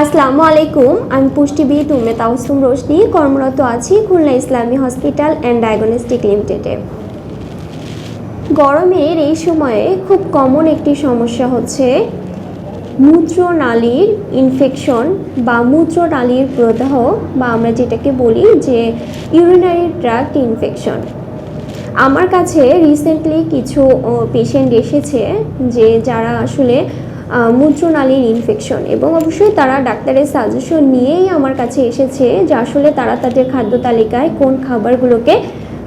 আসসালামু আলাইকুম, আমি পুষ্টিবিদ উম্মে তাউসুম রোশনি, কর্মরত আছি খুলনা ইসলামী হসপিটাল অ্যান্ড ডায়াগনস্টিক লিমিটেডে। গরমের এই সময়ে খুব কমন একটি সমস্যা হচ্ছে মূত্রনালীর ইনফেকশন বা মূত্রনালীর প্রদাহ বা আমরা যেটাকে বলি যে ইউরিনারি ট্র্যাক্ট ইনফেকশন আমার কাছে রিসেন্টলি কিছু পেশেন্ট এসেছে যে যারা আসলে মূত্রনালীর ইনফেকশন এবং অবশ্যই তারা ডাক্তারের সাজেশন নিয়েই আমার কাছে এসেছে যে আসলে তারা তাদের খাদ্য তালিকায় কোন খাবারগুলোকে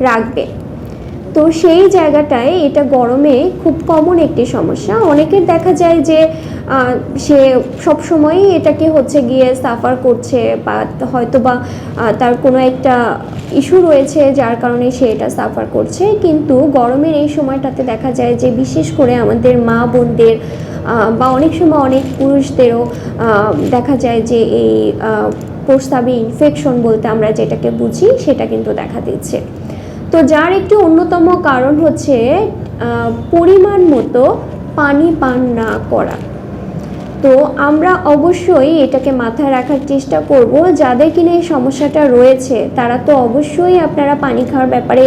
রাখবে। তো সেই জায়গাটায় এটা গরমে খুব কমন একটি সমস্যা। অনেকের দেখা যায় যে সে সবসময়ই এটাকে হচ্ছে গিয়ে সাফার করছে বা হয়তো বা তার কোনো একটা ইস্যু রয়েছে যার কারণে সে এটা সাফার করছে। কিন্তু গরমের এই সময়টাতে দেখা যায় যে বিশেষ করে আমাদের মা বোনদের বা অনেক সময় অনেক পুরুষদেরও দেখা যায় যে এই প্রস্তাবে ইনফেকশন বলতে আমরা যেটাকে বুঝি সেটা কিন্তু দেখা দিচ্ছে। তো যার একটি অন্যতম কারণ হচ্ছে পরিমাণ মতো পানি পান না করা। তো আমরা অবশ্যই এটাকে মাথায় রাখার চেষ্টা করব। যাদের কিনা এই সমস্যাটা রয়েছে, তারা তো অবশ্যই আপনারা পানি খাওয়ার ব্যাপারে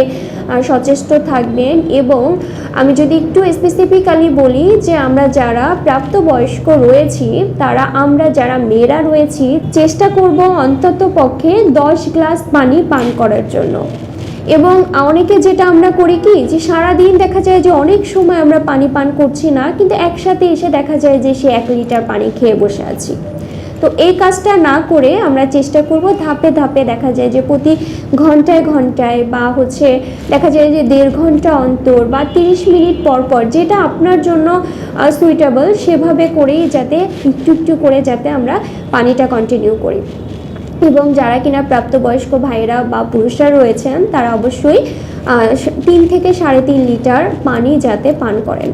সচেষ্ট থাকবেন এবং আমি যদি একটু স্পেসিফিক্যালি বলি যে আমরা যারা প্রাপ্তবয়স্ক রয়েছি, তারা আমরা যারা মেয়েরা রয়েছি, চেষ্টা করব অন্তত পক্ষে দশ গ্লাস পানি পান করার জন্য। এবং অনেকে যেটা আমরা করি কি, যে সারাদিন দেখা যায় যে অনেক সময় আমরা পানি পান করছি না, কিন্তু একসাথে এসে দেখা যায় যে সে এক লিটার পানি খেয়ে বসে আছি। তো এই কাজটা না করে আমরা চেষ্টা করব ধাপে ধাপে দেখা যায় যে প্রতি ঘন্টায় ঘন্টায় বা হচ্ছে দেখা যায় যে দেড় ঘণ্টা অন্তর বা তিরিশ মিনিট পর পর যেটা আপনার জন্য সুইটেবল সেভাবে করেই যাতে একটু একটু করে যাতে আমরা পানিটা কন্টিনিউ করি। এবং যারা কিনা প্রাপ্তবয়স্ক ভাইরা বা পুরুষরা রয়েছেন, তারা অবশ্যই তিন থেকে সাড়ে তিন লিটার পানি যাতে পান করেন।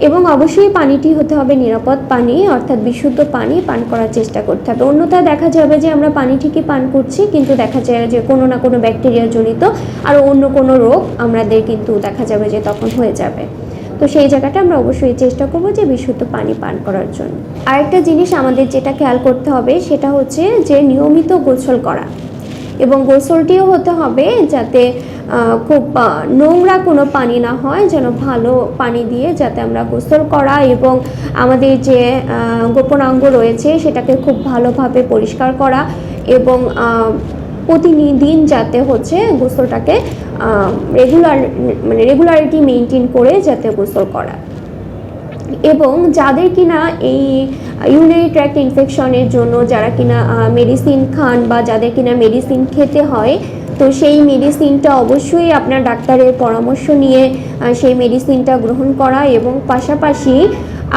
এবং অবশ্যই পানিটি হতে হবে নিরাপদ পানি, অর্থাৎ বিশুদ্ধ পানি পান করার চেষ্টা করতে হবে। অন্যথায় দেখা যাবে যে আমরা পানি ঠিকই পান করছি, কিন্তু দেখা যায় যে কোনো না কোনো ব্যাকটেরিয়া জনিত আর অন্য কোনো রোগ আমাদের কিন্তু দেখা যাবে যে তখন হয়ে যাবে। তো সেই জায়গাটা আমরা অবশ্যই চেষ্টা করব যে বিশুদ্ধ পানি পান করার জন্য। আরেকটা জিনিস আমাদের যেটা খেয়াল করতে হবে, সেটা হচ্ছে যে নিয়মিত গোসল করা। এবং গোসলটিও হতে হবে যাতে খুব নোংরা কোনো পানি না হয়, যেন ভালো পানি দিয়ে যাতে আমরা গোসল করা এবং আমাদের যে গোপনাঙ্গ রয়েছে সেটাকে খুব ভালোভাবে পরিষ্কার করা এবং প্রতিদিন যাতে হচ্ছে গোসলটাকে রেগুলার মানে রেগুলারিটি মেনটেন করে যাতে গোসল করা। এবং যাদের কিনা এই ইউরিনারি ট্র্যাক্ট ইনফেকশনের জন্য, যারা কিনা মেডিসিন খান বা যাদের কিনা মেডিসিন খেতে হয় তো সেই মেডিসিনটা অবশ্যই আপনার ডাক্তারের পরামর্শ নিয়ে সেই মেডিসিনটা গ্রহণ করা এবং পাশাপাশি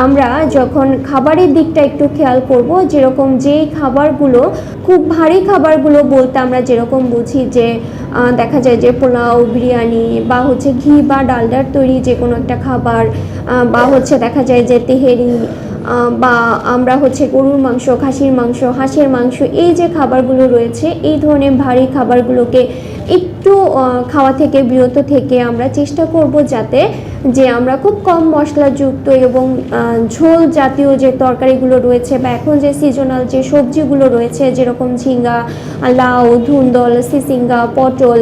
আমরা যখন খাবারের দিকটা একটু খেয়াল করব, যেরকম যেই খাবারগুলো, খুব ভারী খাবারগুলো বলতে আমরা যেরকম বুঝি যে দেখা যায় যে পোলাও, বিরিয়ানি বা হচ্ছে ঘি বা ডালডার তৈরি যে কোনো একটা খাবার বা হচ্ছে দেখা যায় যে তেহেরি বা আমরা হচ্ছে গরুর মাংস, খাসির মাংস, হাঁসের মাংস, এই যে খাবারগুলো রয়েছে, এই ধরনের ভারী খাবারগুলোকে একটু আহ, খাওয়া থেকে বিরত থেকে আমরা চেষ্টা করব যাতে যে আমরা খুব কম মশলাযুক্ত এবং ঝোল জাতীয় যে তরকারিগুলো রয়েছে বা এখন যে সিজনাল যে সবজিগুলো রয়েছে যেরকম ঝিঙ্গা লাউ ধুন্দল সিসিঙ্গা পটল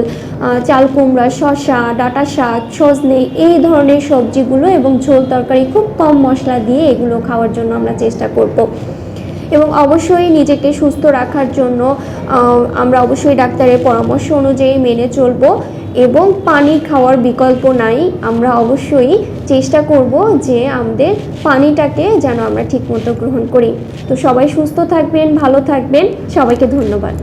চাল কুমড়া শসা ডাঁটা শাক সজনে এই ধরনের সবজিগুলো এবং ঝোল তরকারি খুব কম মশলা দিয়ে এগুলো খাওয়ার জন্য আমরা চেষ্টা করব। এবং অবশ্যই নিজেকে সুস্থ রাখার জন্য আমরা অবশ্যই ডাক্তারের পরামর্শ অনুযায়ী মেনে চলব এবং পানি খাওয়ার বিকল্প নাই। আমরা অবশ্যই চেষ্টা করব যে আমাদের পানিটাকে যেন আমরা ঠিকমতো গ্রহণ করি। তো সবাই সুস্থ থাকবেন, ভালো থাকবেন। সবাইকে ধন্যবাদ।